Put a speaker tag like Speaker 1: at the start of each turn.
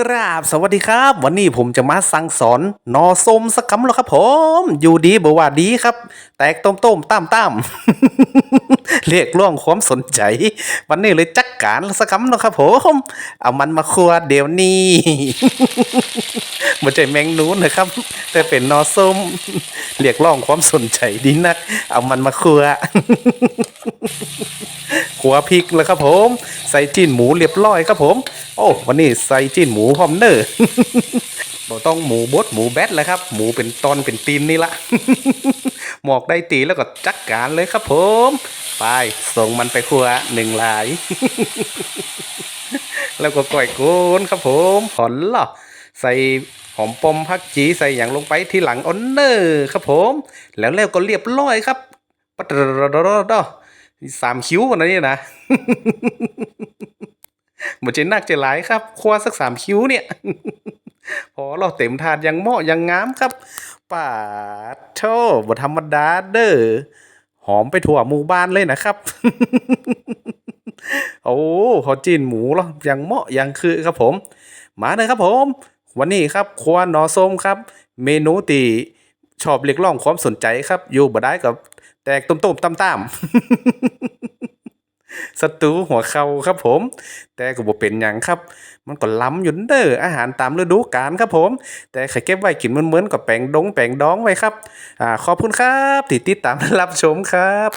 Speaker 1: กราบสวัสดีครับ วันนี้ผมจะมาสั่งสอนนอส้มสักคำแล้วครับผม อยู่ดีบอกว่าดีครับ แตกต้มต้มตามตามเรียกร้องความสนใจ วันนี้เลยจักการสักคำแล้วครับผม เอามันมาครัวเดี๋ยวนี้มันใจแมงนูนนะครับ แต่เป็นนอส้ม เรียกร้องความสนใจดีนัก เอามันมาครัว ขัวพริกแล้วครับผม ใส่จีนหมูเรียบร้อยครับผม โอ้วันนี้ใส่จีนหมูพร้อมเนอร์บ่ต้องหมูบดหมูแบดแล้วครับ หมูเป็นตอนเป็นตีนนี่ละหมอกได้ตีแล้วก็จัดการเลยครับผม ไปส่งมันไปครัวหนึ่งลาย แล้วก็ก่อยโกนครับผมหอนล่อใส่หอมปอมผักจีใส่อย่างลงไปที่หลังออนเนอร์ครับผม แล้วแล้วก็เรียบร้อยครับปัดดดอ สามคิ้ววันนี้นะมันจะนักจะหลายครับคว้าสักสามคิ้วเนี่ย พอเราเต็มถาดยังเหมาะยังงามครับป่าโชบธรรมดาเด้อหอมไปทั่วหมู่บ้านเลยนะครับ โอ้พอจีนหมูแล้วยังเหมาะยังคือครับผม มาเลยครับผม วันนี้ครับครัวหนอส้มครับ เมนูตี ชอบเรียกร้องความสนใจครับ อยู่บ่ได้กับแตกตุ้มๆต่ำๆสตูหัวเข่าครับผม แต่ก็บ่เป็นหยังครับ มันก็ล้ำอยู่เด้ออาหารตามฤดูกาลครับผม แต่ใครเก็บไว้กินเหมือนๆกับแปลงดงแปลงดองไว้ครับอ่าขอบคุณครับที่ติดตามรับชมครับ